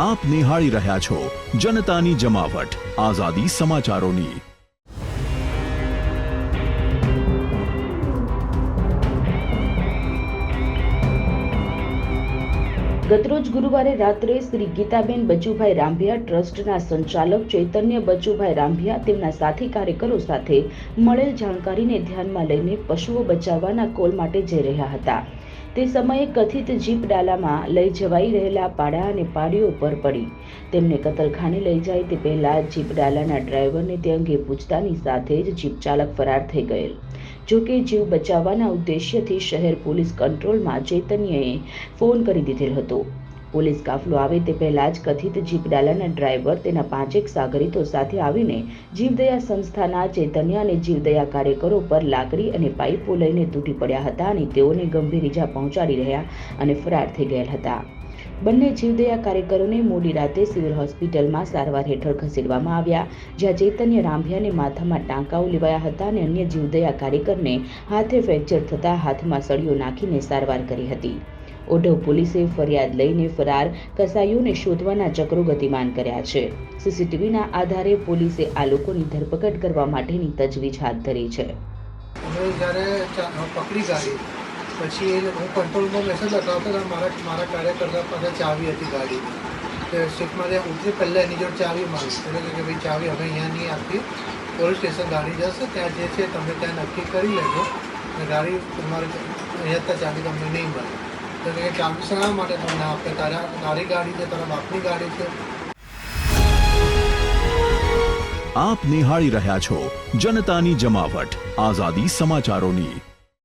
આપ નિહાળી રહ્યા છો જનતાની જમાવટ. આઝાદી સમાચારોની. ગતરોજ ગુરુવારે રાત્રે શ્રી ગીતાબેન બચુભાઈ રાંભિયા ટ્રસ્ટના સંચાલક ચૈતન્ય બચુભાઈ રાંભિયા તેમના સાથી કાર્યકરો સાથે મળેલ જાણકારીને ધ્યાનમાં લઈને પશુઓ બચાવવાના કોલ માટે જઈ રહ્યા હતા. તે સમયે કથિત જીપ ડાલામાં લઈ જવાઈ રહેલા પાડા અને પાડીઓ પર પડી. તેમને કતલખાને લઈ જાય તે પહેલા જીપ ડાલાના ડ્રાઈવરને તે અંગે પૂછતાની સાથે જ જીપ ચાલક ફરાર થઈ ગયેલ. જો કે જીવ બચાવવાના ઉદ્દેશ્યથી શહેર પોલીસ કંટ્રોલમાં ચૈતન્યએ ફોન કરી દીધેલ હતો. પોલીસ કાફલો આવે તે પહેલા જ કથિત જીપડાલાના ડ્રાઈવર તેના પાંચેક સાગરીતો સાથે આવીને જીવદયા સંસ્થાના ચૈતન્ય અને જીવદયા કાર્યકરો પર લાકડી અને પાઇપો લઈને તૂટી પડ્યા હતા અને તેઓને ગંભીર ઈજા પહોંચાડી રહ્યા અને ફરાર થઈ ગયા હતા. બંને જીવદયા કાર્યકરોને મોડી રાતે સિવિલ હોસ્પિટલમાં સારવાર હેઠળ ખસેડવામાં આવ્યા, જ્યાં ચૈતન્ય રાંભિયાને માથામાં ટાંકાઓ લેવાયા હતા અને અન્ય જીવદયા કાર્યકરને હાથે ફ્રેક્ચર થતાં હાથમાં સળીઓ નાખીને સારવાર કરી હતી. ઓઢવ પોલીસે ફરિયાદ લઈને ફરાર કસાઈઓને શોધવાના ચક્રો ગતિમાન કર્યા છે. સીસીટીવીના આધારે પોલીસે આ લોકોની ધરપકડ કરવા માટેની તજવીજ હાથ ધરી છે. અમે જ્યારે પકડી ગાડી, પછી હું કંટ્રોલમાં મેસેજ લગાવતો હતો મારા મારા કાર્યકર્તા પાસે ચાવી હતી ગાડીની સીટમાં જે ઉતરી પહેલાં એની જોડે ચાવી માંગી એટલે કે ભાઈ, ચાવી હવે અહીંયા નહીં આપી. પોલીસ સ્ટેશન ગાડી જશે. ત્યાં જે છે, તમે ત્યાં નક્કી કરી લેજો. ગાડી તમારે અહીંયા ચાવી તમને નહીં મળે. તો ચાલુ શા માટે તમને આપે? તારા તારી ગાડી છે, તારા બાપની ગાડી છે. આપ નિહાળી રહ્યા છો જનતાની જમાવટ. આઝાદી સમાચારોની